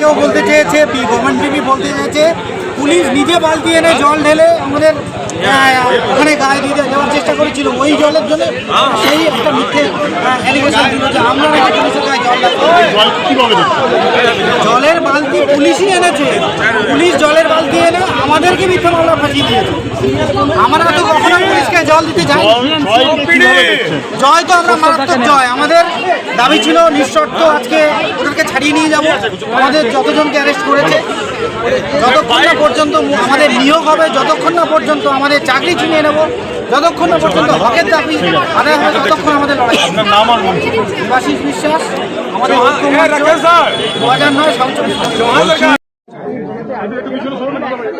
কেউ বলতে চেয়েছে গভর্নমেন্ট টিভি বলতে চেয়েছে। পুলিশ নিজে বালতি এনে জল ঢেলে আমাদের ওখানে গায়ে দিয়ে দেওয়ার চেষ্টা করেছিল। ওই জলের জন্য সেই একটা মিথ্যে অ্যালিগেশন ছিল যে আমরা নাকি পুলিশের গায়ে জল জলের বালতি পুলিশই এনেছে। পুলিশ জলের বালতি এনে আমাদেরকে মিথ্যা মামলা ফাঁসিয়ে দিয়েছে। আমরা তো জল দিতে যাই। জয় তো আমরা মারাত্মক জয়। আমাদের দাবি ছিল নিঃশর্ত আজকে ওদেরকে ছাড়িয়ে নিয়ে যাব। আমাদের যতজনকে অ্যারেস্ট করেছে যতক্ষণ না পর্যন্ত আমাদের নিয়োগ হবে যতক্ষণ না পর্যন্ত আমাদের চাকরি ছিনিয়ে নেব যতক্ষণ না পর্যন্ত হকের দাবি আদায় হবে ততক্ষণ আমাদের লড়াই দেবাশিস বিশ্বাস আমাদের দু হাজার নয়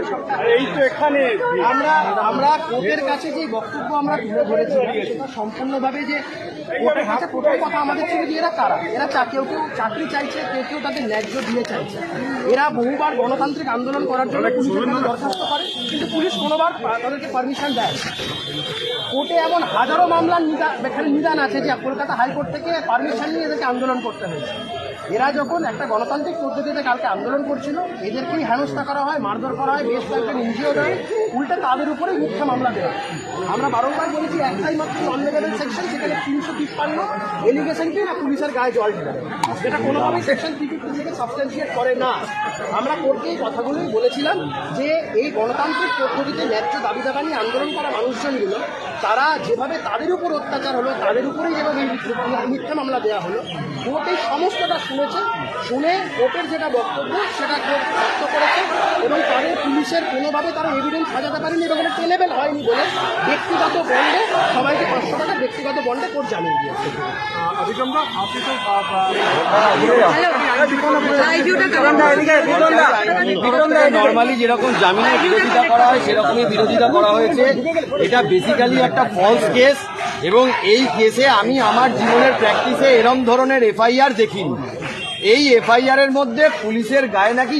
সংসদ আমরা আমরা কোর্টের কাছে যে বক্তব্য আমরা তুলে ধরেছিলাম সেটা সম্পূর্ণভাবে যে কোর্টের কাছে প্রথম কথা আমাদের ছিল যে এরা কারা? এরা চা- কেউ কেউ চাকরি চাইছে কেউ কেউ তাদের ন্যায্য দিয়ে চাইছে। এরা বহুবার গণতান্ত্রিক আন্দোলন করার জন্য পুলিশের কাছে দরখাস্ত করে কিন্তু পুলিশ কোনোবার তাদেরকে পারমিশন দেয় কোর্টে এমন হাজারো মামলার নিদা- এখানে নিদান আছে যে কলকাতা হাইকোর্ট থেকে পারমিশন নিয়ে এদেরকে আন্দোলন করতে হয়েছে। এরা যখন একটা গণতান্ত্রিক পদ্ধতিতে কালকে আন্দোলন করছিল, এদেরকেই হেনস্থা করা হয়, মারধর করা হয়, বেশ কয়েকজন এনজিও দেয়, উল্টে তাদের উপরেই মিথ্যা মামলা দেওয়া। আমরা বারংবার বলেছি, একটাই মাত্র নন সেকশন সেখানে তিনশো তিপ্পান্ন এলিগেশন কি না পুলিশের গায়ে জল ঢেলে যেটা কোনোভাবেই সেকশন থ্রি ফিফটি থেকে সাবস্টেন্সিয়েট করে না আমরা কোর্টকে কথাগুলোই বলেছিলাম যে, এই গণতান্ত্রিক পদ্ধতিতে ন্যায্য দাবি দাবা নিয়ে আন্দোলন করা মানুষজনগুলো, তারা যেভাবে তাদের উপর অত্যাচার হলো, তাদের উপরেই যেভাবে মিথ্যা- মিথ্যা মামলা দেওয়া হলো কোর্ট সমস্তটা শুনেছে শুনে কোর্টের যেটা বক্তব্য সেটা কোর্ট ব্যক্ত করেছে এবং তাদের পুলিশের কোনোভাবে তারা এভিডেন্স সাজাতে পারেনি এবং এটা টেলেবেল হয়নি বলে ব্যক্তিগত বন্ডে সবাইকে পাঁচশো টাকা ব্যক্তিগত বন্ডে কোর্ট জামিন দিয়েছে। নর্মালি যেরকম জামিনের বিরোধিতা করা হয় সেরকমই বিরোধিতা করা হয়েছে। এটা বেসিক্যালি একটা ফলস কেস এবং এই কেসে আমি আমার জীবনের প্র্যাকটিসে এরম ধরনের এফআইআর দেখিনি। এই এফআইআর এর মধ্যে পুলিশের গায়ে নাকি